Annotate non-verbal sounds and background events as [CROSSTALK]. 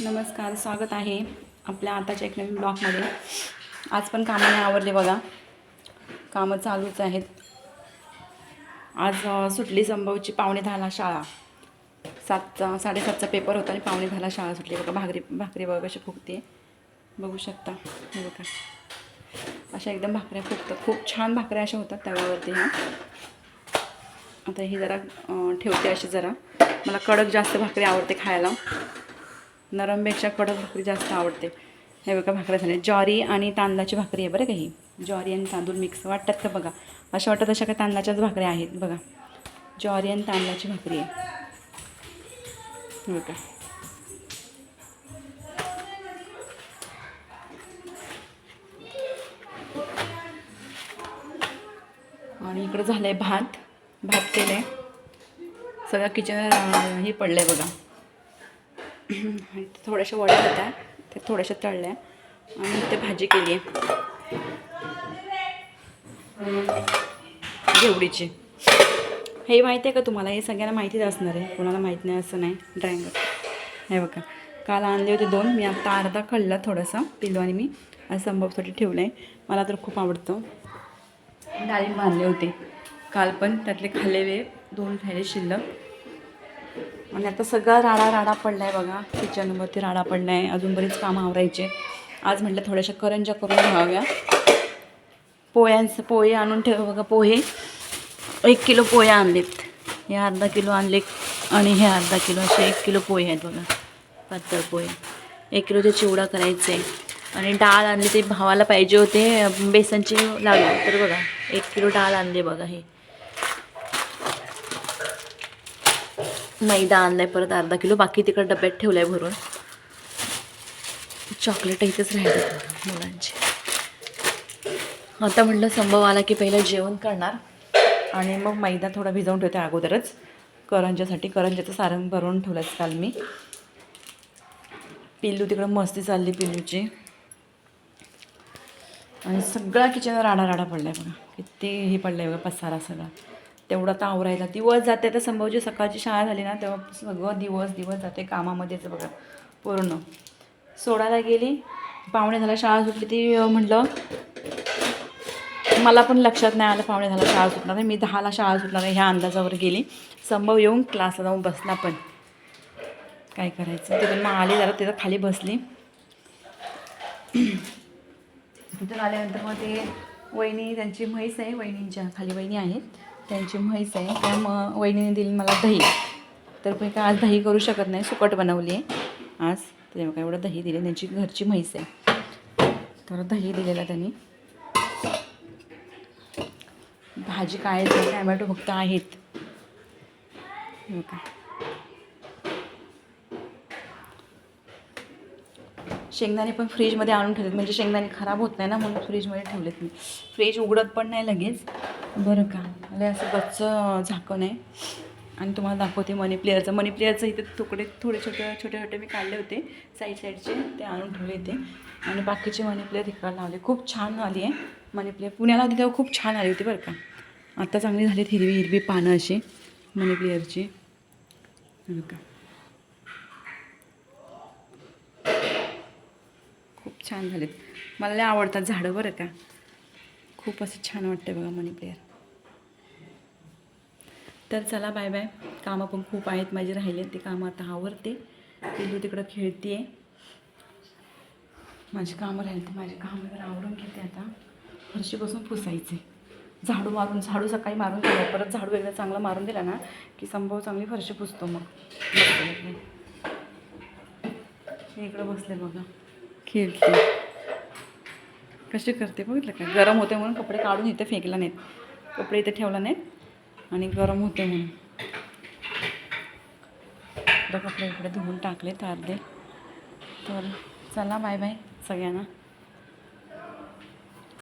नमस्कार स्वागत आहे आपल्या आताच्या एक नवीन ब्लॉगमध्ये. आज पण कामं नाही आवरले बघा. कामं चालूच आहेत. आज सुटली संभवची पावणे दहाला शाळा. सातचा साडेसातचा पेपर होता आणि पावणे दहाला शाळा सुटली. बघा भाकरी भाकरी बघा कशी फुगते. बघू शकता. बघा. अशा एकदम भाकऱ्या फुगतात. खूप छान भाकऱ्या अशा होतात तव्यावरती ह्या आता ही जरा ठेवते अशी जरा. मला कडक जास्त भाकरी आवडते खायला. नरमपेक्षा कडक भाकरी जास्त आवडते. हे बघा भाकऱ्या झाल्या. ज्वारी आणि तांदळाची भाकरी आहे बरं का ही. ज्वारी आणि तांदूळ मिक्स वाटतात का बघा? अशा वाटतात अशा काही तांदळाच्याच भाकऱ्या आहेत? बघा. ज्वारी आणि तांदळाची भाकरी आहे. बघा. आणि इकडं झालं आहे भात. भात केलं आहे सगळं किचन हे पडलं आहे बघा. [CLEARS THROAT] थोड्याशा वड्या होत्या. त्या थोड्याशा तळल्या. आणि ते भाजी केली आहे. घेवडीची हे माहिती आहे का तुम्हाला? हे सगळ्यांना माहितीच असणार आहे. कोणाला माहीत नाही असं नाही. ड्रँगर हे बघा. काल आणले होते दोन. मी आता अर्धा खाल्ला थोडासा. पिलो आणि मी. आज संभवसाठी ठेवलं आहे मला तर खूप आवडतं. डाळिंब आणले होते. काल पण त्यातले खाल्लेले दोन राहिले शिल्लक. आणि आता सगळा राडा राडा पडला आहे बघा किचनवरती राडा पडला आहे अजून बरीच कामं आवरायचे आज म्हटलं थोड्याशा करंजा करून घ्याव्या. पोह्यांचं पोहे आणून ठेव बघा पोहे. एक किलो पोहे आणलेत. हे अर्धा किलो आणले आणि हे अर्धा किलो असे एक किलो पोहे आहेत बघा. पातळ पोहे. एक किलो ते चिवडा करायचे. आणि डाळ आणली ते भावाला पाहिजे होते. बेसनचे लागले तर बघा. एक किलो डाळ आणली बघा हे. मैदा आणलाय परत अर्धा किलो बाकी तिकडे डब्यात ठेवलाय भरून. चॉकलेट इथेच राहिले मुलांचे. आता म्हटलं संभव आला की पहिलं जेवण करणार. आणि मग मैदा थोडा भिजवून ठेवते अगोदरच. करंजासाठी करंजाचं सारण भरून ठेवलंच काल मी. पिल्लू तिकडं मस्ती चालली पिल्लूची. आणि सगळा किचन राडा राडा पडला आहे बघा. किती हे पडलं आहे बघा पसारा सगळा. तेवढा तर आवरायला. दिवस जाते तर संभाजी सकाळची शाळा झाली ना तेव्हा सगळं दिवस दिवस जाते कामामध्येच बघा पूर्ण. सोडायला गेली पाहुणे झाला शाळा सुटली ती म्हटलं मला पण लक्षात नाही आलं पाहुणे झाला शाळा सुटणार आहे मी दहाला शाळा सुटणार आहे ह्या अंदाजावर गेली. संभव येऊन क्लासला जाऊन बसला पण. काय करायचं? तिथून मग आली जरा तिथं खाली बसली. तिथून आल्यानंतर मग ते वहिनी त्यांची म्हैस आहे वहिनींच्या खाली वहिनी आहेत. त्यांची म्हैस आहे. त्या मग वहिनीने दिली मला दही. तर पण काय आज दही करू शकत नाही. सुकट बनवली आहे. आज तेव्हा काय एवढं दही दिले. त्यांची घरची म्हैस आहे. तर दही दिलेला त्यांनी. भाजी काय आहे, टॅमॅटो फक्त आहेत हे बघा. शेंगदाणे पण फ्रीजमध्ये आणून ठेवलेत. म्हणजे शेंगदाणे खराब होत नाही ना म्हणून फ्रीजमध्ये ठेवलेत मी. फ्रीज उघडत पण नाही लगेच. बरं का. मला असं गच्च झाकण आहे. आणि तुम्हाला दाखवते मनी प्लेअरचं मनी प्लेअरचं इथे तुकडे थोडे छोटे छोटे छोटे मी काढले होते. साईड साईडचे ते आणून ठेवले इथे आणि बाकीचे मनी प्लेअर इकडे लावले. खूप छान आली आहे मनी प्लेअर पुण्याला होती तेव्हा खूप छान आली होती बरं का. आत्ता चांगली झाली हिरवी हिरवी पानं अशी मनी प्लेअरची बरं का खूप छान झालेत. मला लय आवडतात झाडं बरं का. खूप असं छान वाटतं बघा मनी प्लेअर तर चला बाय बाय कामं पण खूप आहेत. माझी राहिले ते कामं आता आवरते. पिल्लू तिकडं खेळते माझी कामं राहिली माझी कामं जरा आवरून घेते आता. फरशीपासून पुसायचे. झाडू मारून झाडू सकाळी मारून दिला परत झाडू एकदा चांगला मारून दिला ना की संभव चांगली फरशी पुसतो मग. इकडं बसले बघा. खेळते कसे करते बघितलं का? गरम होते म्हणून कपडे काढून इथे फेकला नाहीत. कपडे इथे ठेवला नाहीत आणि गरम होते म्हणून. कपडे इकडे धुवून टाकले अर्धे तर चला बाय बाय सगळ्यांना.